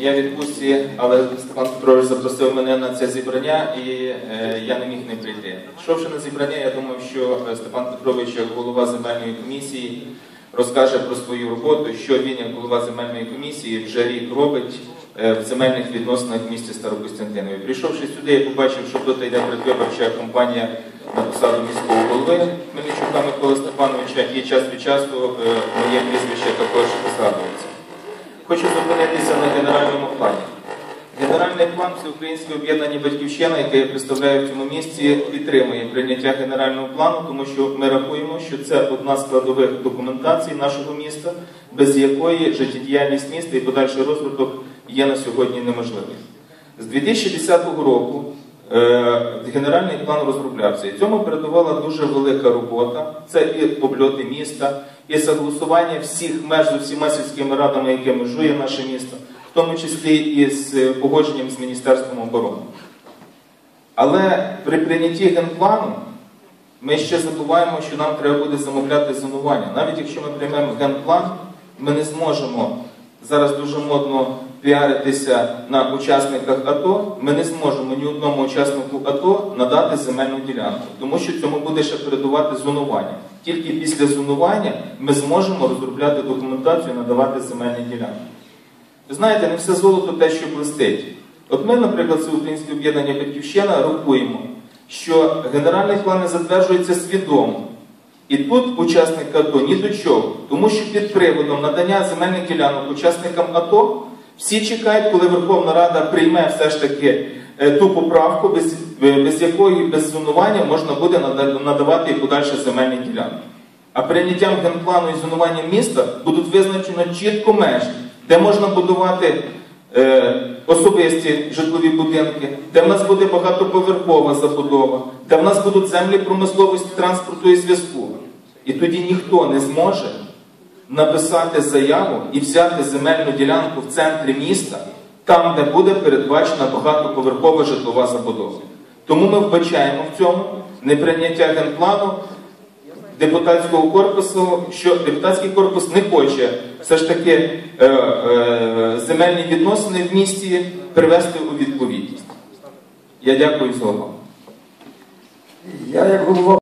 Я в відпустці, але Степан Петрович запросив мене на це зібрання, і е, я не міг не прийти. Йшовши на зібрання, я думав, що е, Степан Петрович, як голова земельної комісії, розкаже про свою роботу, що він, як голова земельної комісії, вже рік робить е, в земельних відносинах в місті Старокостянтинові. Прийшовши сюди, я побачив, що тут йде предвиборча кампанія на посаду міського голови Мельничука Миколи Степановича, і час від часу е, моє прізвище також згадується. Хочу зупинитися на генеральному плані. Генеральний план Всеукраїнської об'єднання Батьківщина, яке я представляю в цьому місці, підтримує прийняття генерального плану, тому що ми рахуємо, що це одна з складових документацій нашого міста, без якої життєдіяльність міста і подальший розвиток є на сьогодні неможливим. З 2010 року е, генеральний план розроблявся. І цьому передувала дуже велика робота. Це і обльоти міста, і согласування всіх меж з усіма сільськими радами, яке межує наше місто, в тому числі і з е, погодженням з Міністерством оборони. Але при прийнятті генплану ми ще забуваємо, що нам треба буде замовляти зонування. Навіть якщо ми приймемо генплан, ми не зможемо зараз дуже модно піаритися на учасниках АТО, ми не зможемо ні одному учаснику АТО надати земельну ділянку, тому що цьому буде ще передувати зонування. Тільки після зонування ми зможемо розробляти документацію і надавати земельні ділянки. Ви знаєте, не все золото те, що блистить. От ми, наприклад, це Українське об'єднання Батьківщина рахуємо, що генеральний план не затверджується свідомо. І тут учасник АТО ні до чого, тому що під приводом надання земельних ділянок учасникам АТО всі чекають, коли Верховна Рада прийме все ж таки е, ту поправку, без, е, без якої без зонування можна буде надавати і подальше земельні ділянки. А прийняттям генплану і зонуванням міста будуть визначено чітко межі, де можна будувати е, особисті житлові будинки, де в нас буде багатоповерхова забудова, де в нас будуть землі промисловості, транспорту і зв'язку. І тоді ніхто не зможе написати заяву і взяти земельну ділянку в центрі міста, там, де буде передбачена багатоповерхова житлова забудова. Тому ми вбачаємо в цьому неприйняття генплану депутатського корпусу, що депутатський корпус не хоче все ж таки е, е, земельні відносини в місті привести у відповідність. Я дякую за увагу. Я як голова